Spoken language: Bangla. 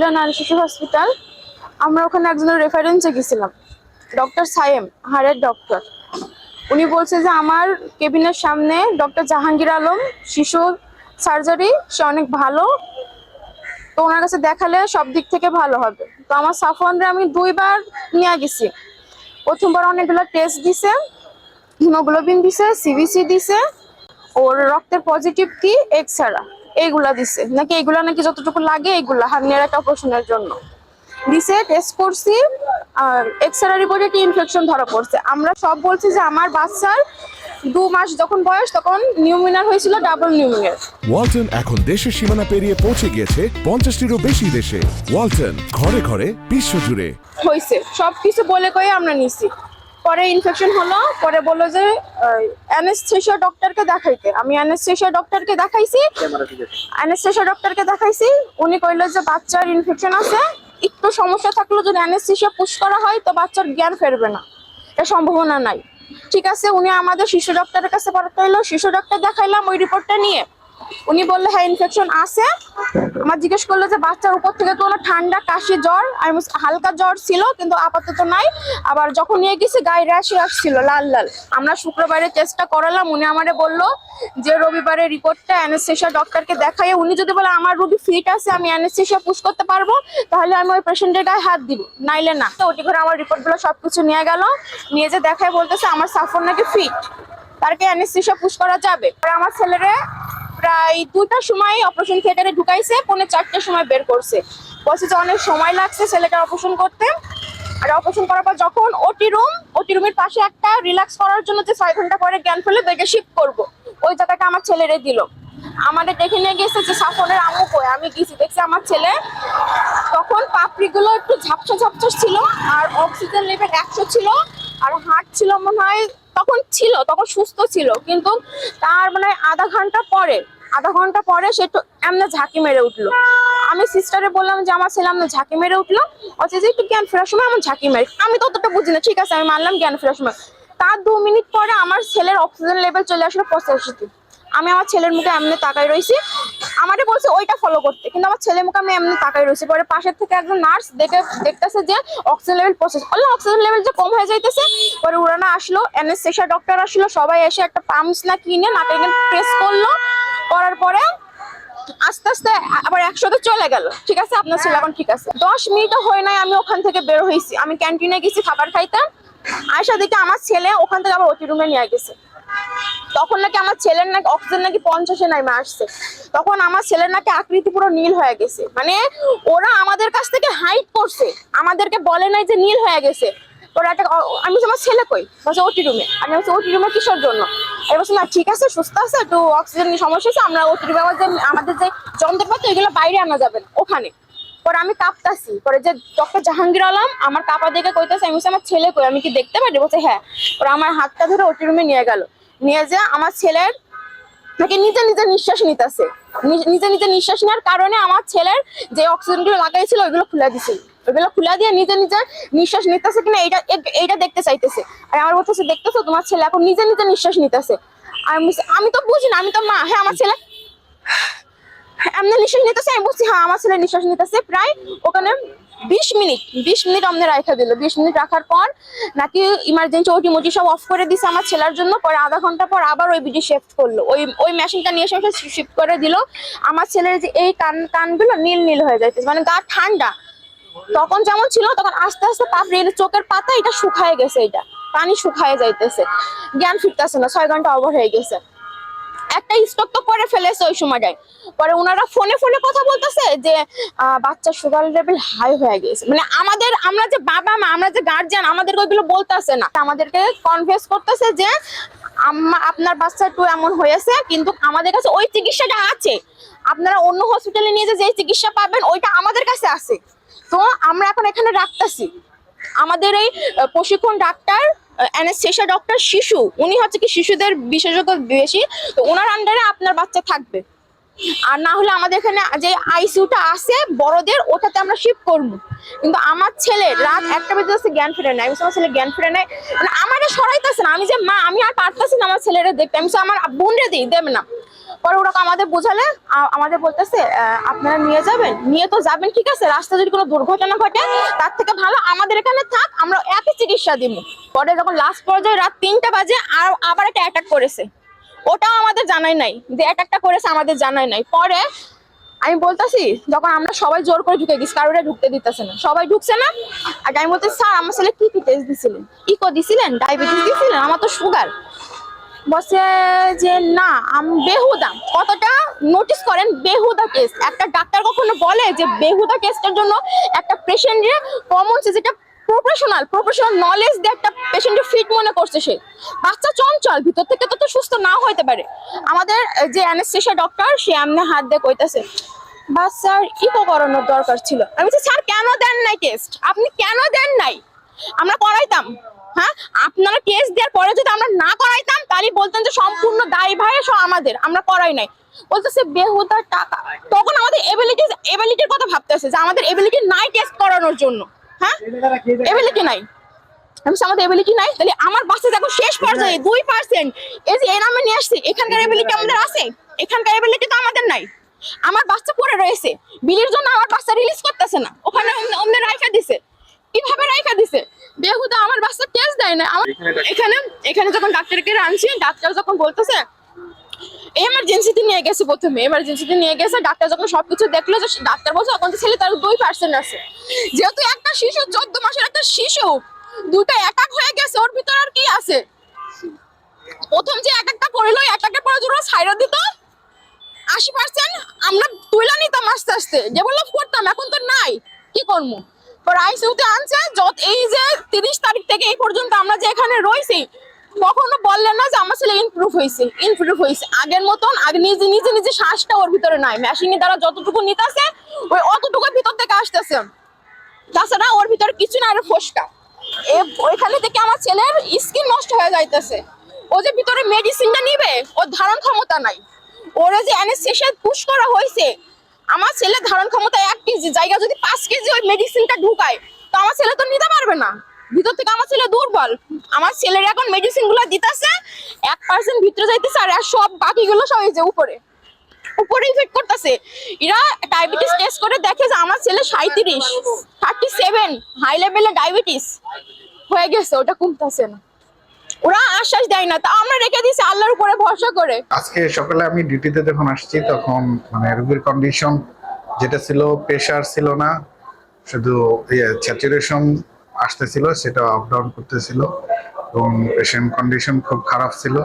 সাফিলা নারী শিশু হসপিটাল। আমরা ওখানে একজনের রেফারেন্সে গেছিলাম। ডক্টর সায়েম হাড়ের ডক্টর। উনি বলছে যে, আমার কেবিনের সামনে ডক্টর জাহাঙ্গীর আলম শিশু সার্জারি সে অনেক ভালো। তো ওনার কাছে দেখালে সব দিক থেকে ভালো হবে। তো আমার সাফওয়ানরে আমি দুইবার নিয়ে গেছি। প্রথমবার অনেকগুলো টেস্ট দিছে হিমোগ্লোবিন দিছে সিবিসি দিছে। ওর রক্তের পজিটিভ কি? এক্সরা এইগুলা দিছে। নাকি এইগুলা নাকি যতটুকু লাগে এইগুলা হার্নিয়ার একটা অপারেশনের জন্য। দিছে টেস্ট করছি আর এক্সরা রিপোর্টে কি ইনফেকশন ধরা পড়ছে। আমরা সব বলছি যে আমার বাচ্চার দু মাস যখন বয়স তখন নিউমিনার হয়েছিল ডাবল নিউমিনার ওয়ালটন এখন দেশের সীমানা পেরিয়ে পৌঁছে গিয়েছে পঞ্চাশটিরও বেশি দেশে। ওয়ালটন ঘরে ঘরে বিশ্বজুড়ে। হয়েছে। সব কিছু বলে কয়ে আমরা নিছি। পরে ইনফেকশন হলো পরে বলল যে অ্যানেস্থেশিয়া ডক্টরকে দেখাইতে। আমি অ্যানেস্থেশিয়া ডক্টরকে দেখাইছি। অ্যানেস্থেশিয়া ডক্টরকে দেখাইছি। উনি কইলো যে বাচ্চার ইনফেকশন আছে। একটু সমস্যা থাকল যদি অ্যানেস্থেশিয়া পুশ করা হয় তো বাচ্চার জ্ঞান ফেরবে না। এটা সম্ভাবনা নাই। ঠিক আছে উনি আমাদের শিশু ডক্টরের কাছে পাঠাইলো। শিশু ডক্টর দেখাইলাম ওই রিপোর্টটা নিয়ে। উনি বলল হ্যাঁ ইনফেকশন আছে। আমার জিজ্ঞেস করল যে বাচ্চার উপর থেকে কোনো ঠান্ডা কাশি জ্বর বলছি, হালকা জ্বর ছিল কিন্তু আপাতত নাই। আবার যখন নিয়ে গেছি গায়ে র্যাশি আসছিল লাল লাল। আমরা শুক্রবারে চেষ্টা করালাম উনি আমারে বলল যে রবিবারে রিপোর্টটা অ্যানেস্থেশিয়া ডক্টরকে দেখাই উনি যদি বলে আমার রুগী ফিট আছে আমি অ্যানেস্থেশিয়া পুশ করতে পারব তাহলে আমি ওই পেশেন্টের গায়ে হাত দিব। নাইলে না। তো ওটি করে আমার রিপোর্টগুলো সব কিছু নিয়ে গেল। নিয়ে যে দেখায় বলতেছে আমার সাফর নাকি ফিট তারকে অ্যানেস্থেশিয়া পুশ করা যাবে? আর আমার ছেলেরে প্রায় দুটার সময় অপারেশন থিয়েটারে ঢুকাইছে, পৌনে চারটার সময় বের করছে। বলছে যে অনেক সময় লাগছে ছেলেটা অপারেশন করতে। আর অপারেশন করার পর যখন ওটি রুম ওটি রুমের পাশে একটা রিল্যাক্স করার জন্য যে ছয় ঘণ্টা পরে জ্ঞান ফেলে বেডে শিফট করব। ওই জায়গাটা আমার ছেলেরে দিল। আমাদের দেখে নিয়ে গেছে যে সাফনের আমু কই? আমি গেছি, দেখছি আমার ছেলে। তখন পাপড়িগুলো একটু ঝাপসা ঝাপসা ছিল, আর অক্সিজেন লেভেল একশো ছিল, আর হার্ট ছিল মনে হয়, তখন ছিল, তখন সুস্থ ছিল। কিন্তু তার মানে আধা ঘণ্টা পরে আধা ঘণ্টা পরে সে একটু এমনি ঝাঁকি মেরে উঠল। আমি সিস্টারে বললাম যে, আমার ছেলে এমনি ঝাঁকি মেরে উঠল। অথচ যে একটু জ্ঞান ফেরার সময় আমার ঝাঁকি মেরে। আমি তো অতটা বুঝি না, ঠিক আছে, আমি মানলাম জ্ঞান ফেরার সময়। তার দু মিনিট পরে আমার ছেলের অক্সিজেন লেভেল চলে আসলো পঁচাশিতে। আমি আমার ছেলের মুখে এমনি তাকাই রয়েছি আমারে বলছে, ওইটা ফলো করতে। কিন্তু আমার ছেলের মুখে আমি এমনি তাকাই রয়েছি পরে পাশের থেকে একজন নার্স দেখে, দেখতেছে যে অক্সিজেন লেভেল পঁচিশ। বলল অক্সিজেন লেভেল যে কম হয়ে যাইতেছে? পরে উড়ানা আসলো অ্যানেস্থেশিয়া ডক্টর আসলো, সবাই এসে একটা পাম্পস না কিনে নাকে প্রেস করল। করার পরে আস্তে আস্তে আবার একসাথে চলে গেল। ঠিক আছে? আপনার ছেলে এখন ঠিক আছে। দশ মিনিট হয় নাই আমি ওখান থেকে বের হয়েছি। আমি ক্যান্টিনে গেছি, খাবার খাইতে আয়সা দেখে আমার ছেলে ওখান থেকে আবার ওটি রুমে নিয়ে গেছে। তখন নাকি আমার ছেলের নাকি অক্সিজেন নাকি পঞ্চাশে নামে আসছে। তখন আমার ছেলের নাকি আকৃতি পুরো নীল হয়ে গেছে। মানে ওরা আমাদের কাছ থেকে হাইট করছে। আমাদেরকে বলে নাই যে নীল হয়ে গেছে। ওরা একটা, আমি আমার ছেলে কই? বলছে ওটি রুমে আমি বলছি ওটি রুমে কিসের জন্য? বলছি, না, ঠিক আছে, সুস্থ আছে, একটু অক্সিজেন সমস্যা হচ্ছে আমরা রুমে আমাদের আমাদের যে যন্ত্রপাতি, এগুলো বাইরে আনা যাবে না, ওখানে। পরে আমি কাঁপতাছি। পরে যে ডক্টর জাহাঙ্গীর আলম আমার কাপা দেখে কইতাছে, আমি আমার ছেলে কই? আমি কি দেখতে পারি? বলছে হ্যাঁ। পরে আমার হাতটা ধরে ওটি রুমে নিয়ে গেল। নিয়ে যে আমার ছেলের নাকি নিজে নিজে নিঃশ্বাস নিতেছে। নিজে নিজে নিঃশ্বাস নেওয়ার কারণে আমার ছেলের যে অক্সিজেনগুলো লাগাইছিল, ওইগুলো খুলে দিছিল ওইগুলো খুলে দিয়ে নিজে নিজে নিঃশ্বাস নিতেছে কিনা এইটা এইটা দেখতে চাইতেছে। আর আমার বলতেছে, দেখতেছো? তোমার ছেলে এখন নিজে নিজে নিঃশ্বাস নিতেছে। আর আমি তো বুঝি না, আমি তো মা। হ্যাঁ আমার ছেলে এমনি নিঃশ্বাস নিতেছে। আমি বলছি হ্যাঁ আমার ছেলে নিঃশ্বাস নিতেছে প্রায় ওখানে বিশ মিনিট বিশ মিনিট আমাদের রাখা দিল। বিশ মিনিট রাখার পর নাকি ইমার্জেন্সি ওটি মোটি সব অফ করে দিছে আমার ছেলের জন্য। পরে আধা ঘণ্টা পর আবার ওই বিডি শিফট করল। ওই ওই মেশিনটা নিয়ে এসে শিফট করে দিল। আমার ছেলের যে এই কান কানগুলো নীল নীল হয়ে যাইতেছে। মানে গা ঠান্ডা। তখন যেমন ছিল তখন আস্তে আস্তে পাপড়ি চোখের পাতা এটা শুকায় গেছে এটা পানি শুকায় যাইতেছে। জ্ঞান ফিরতেছে না ছয় ঘণ্টা ওভার হয়ে গেছে। একটা স্টক তো করে ফেলেছে ওই সময়টায়। পরে ওনারা ফোনে ফোনে কথা বলতেছে যে আহ, বাচ্চার সুগার লেভেল হাই হয়ে গেছে। মানে আমাদের আমরা যে বাবা মা আমরা যে গার্জিয়ান আমাদের ওইগুলো বলতেছে না। আমাদেরকে কনফেস করতেছে যে আপনার বাচ্চা একটু এমন হয়েছে কিন্তু আমাদের কাছে ওই চিকিৎসাটা আছে। আপনারা অন্য হসপিটালে নিয়ে যে চিকিৎসা পাবেন ওইটা আমাদের কাছে আছে। তো আমরা এখন এখানে রাখতেছি আমাদের এই প্রশিক্ষণ ডাক্তার অ্যানেস্থেশিয়া ডক্টর শিশু। উনি হচ্ছে কি শিশুদের বিশেষজ্ঞ বেশি। তো ওনার আন্ডারে আপনার বাচ্চা থাকবে। আর না হলে আমাদের এখানে যে আইসিইউটা আছে বড়দের, ওটাতে আমরা শিফট করব। কিন্তু আমার ছেলে রাত একটা বেজে যাচ্ছে, জ্ঞান ফিরে নেয় আমি আমার ছেলে জ্ঞান ফিরে নেয় মানে আমারে সরাইতেছে না। আমি যে মা, আমি আর পারতেছি না আমার ছেলেরা দেখতে। আমি আমার বোন রে দিই দেবে না। পরে ওরা আমাদের বোঝালে? আমাদের বলতেছে আপনারা নিয়ে যাবেন? নিয়ে তো যাবেন, ঠিক আছে। রাস্তায় যদি কোনো দুর্ঘটনা ঘটে, তার থেকে ভালো আমাদের এখানে থাক, আমরা একই চিকিৎসা দিব। পরে যখন লাস্ট পর্যায়ে রাত তিনটা বাজে আর আবার একটা অ্যাটাক করেছে। ওটাও আমাদের জানাই নাই। যে এক একটা করেছে আমাদের জানাই নাই। পরে আমি বলতেছি, যখন আমরা সবাই জোর করে ঢুকে গেছি, কারোরে ঢুকতে দিতেছে না। সবাই ঢুকছে না? আর আমি বলতেছি, স্যার, আমার ছেলে কি কি টেস্ট দিছিলেন? ইকো দিছিলেন? ডায়াবেটিস দিছিলেন? আমার তো সুগার বসে যে, না, আম, বেহুদা। কতটা? নোটিস করেন, বেহুদা কেস একটা ডাক্তার কখনো বলে যে, বেহুদা কেসটার জন্য একটা পেশেন্টের কমন যেটা প্রফেশনাল প্রফেশনাল নলেজ দিয়ে একটা পেশেন্টের ফিট মনে করছে সে। বাচ্চা চঞ্চল, ভিতর থেকে তো তো সুস্থ নাও হইতে পারে। আমাদের যে অ্যানেস্থেশিয়া ডক্টর সে এমনি হাত দিয়ে কইতাছে, বাচ্চার ইকো করানোর দরকার ছিল। আমি বলছি, স্যার, কেন দেন নাই টেস্ট আপনি কেন দেন নাই? আমরা করাইতাম হ্যাঁ? আপনারা কেস দেওয়ার পরে যদি আমরা না করাইতাম, তাহলে বলতেন যে সম্পূর্ণ দায়ী ভাই সব আমাদের। আমরা করাই নাই। বলতেছে, বেহুদার টাকা। তখন আমাদের এবিলিটি এবিলিটির কথা ভাবতেছে, যে আমাদের এবিলিটি নাই টেস্ট করানোর জন্য। হ্যাঁ? এবিলিটি নাই? আমি আমাদের এবিলিটি নাই? তাহলে আমার বাচ্চা যখন শেষ পর্যায়ে দুই পার্সেন্ট এই যে এর আমি নিয়ে আসছি। এখানকার এবিলিটি আমাদের আছে? এখানকার এবিলিটি তো আমাদের নাই। আমার বাচ্চা পড়ে রয়েছে। বিলির জন্য আমার বাচ্চা রিলিজ করতেছে না। ওখানে অন্য রাইখা দিছে। কীভাবে রাইখা দিছে? বেহুদা আমার বাচ্চা টেস্ট দেয় না। আমার এখানে এখানে যখন ডাক্তারকে আনছি ডাক্তার যখন বলতেছে এমার্জেন্সিতে নিয়ে গেছে প্রথমে এমার্জেন্সিতে নিয়ে গেছে, ডাক্তার যখন সবকিছু দেখল যে ডাক্তার বলছে, তখন তো ছেলে তার দুই পার্সেন্ট আছে। যেহেতু একটা শিশু, চোদ্দ মাসের একটা শিশু দুটো অ্যাটাক হয়ে গেছে, ওর ভিতর আর কি আছে? প্রথম যে অ্যাটাকটা করিল অ্যাটাকের পরে যদি সাইরা দিত। আশি পার্সেন্ট আমরা তুইলা নিতাম আস্তে আস্তে। ডেভেলপ করতাম এখন তো নাই, কি করব পর আইসিউতে আনছে, যত এই যে তিরিশ তারিখ থেকে এই পর্যন্ত আমরা যে এখানে রয়েছি কখনো বললেন না যে আমার ছেলে ইমপ্রুভ হয়েছে ইমপ্রুভ হয়েছে আগের মতন আগে নিজে নিজে নিজে শ্বাসটা ওর ভিতরে নাই। মেশিনের দ্বারা যতটুকু নিতেছে, ওই অতটুকু ভিতর থেকে আসতেছে। তাছাড়া ওর ভিতরে কিছু না, আরে ফসকা। ওইখানে থেকে আমার ছেলের স্কিন নষ্ট হয়ে যাইতেছে। ও যে ভিতরে মেডিসিনটা নিবে, ওর ধারণ ক্ষমতা নাই। ওরে যে অ্যানেস্থেশিয়া পুশ করা হয়েছে আমার ছেলের ধারণ ক্ষমতা এক কেজি, জায়গা যদি পাঁচ কেজি ওই মেডিসিনটা ঢুকায়, তো আমার ছেলে তো নিতে পারবে না। ভিতর থেকে আমার ছেলে দুর্বল। আমার ছেলের এখন মেডিসিনগুলো দিতেছে, এক পার্সেন্ট ভিতরে যাইতেছে আর সব বাকিগুলো সব এই যে উপরে। উপরে ইফেক্ট করতেছে। এরা ডায়াবেটিস টেস্ট করে দেখে যে আমার ছেলে সাঁত্রিশ থার্টি সেভেন হাই লেভেলে ডায়াবেটিস হয়ে গেছে, ওটা কমতেছে না। ওরা আশ্বাস দেয় না, তা আমরা রেখে দিয়েছি আল্লাহর উপরে ভরসা করে। আজকে সকালে আমি ডিউটিতে যখন আসছি, তখন মানে রোগীর কন্ডিশন যেটা ছিল প্রেশার ছিল না। শুধু স্যাচুরেশন আসতেছিল সেটা আপ ডাউন করতেছিল। এবং পেশেন্ট কন্ডিশন খুব খারাপ ছিল।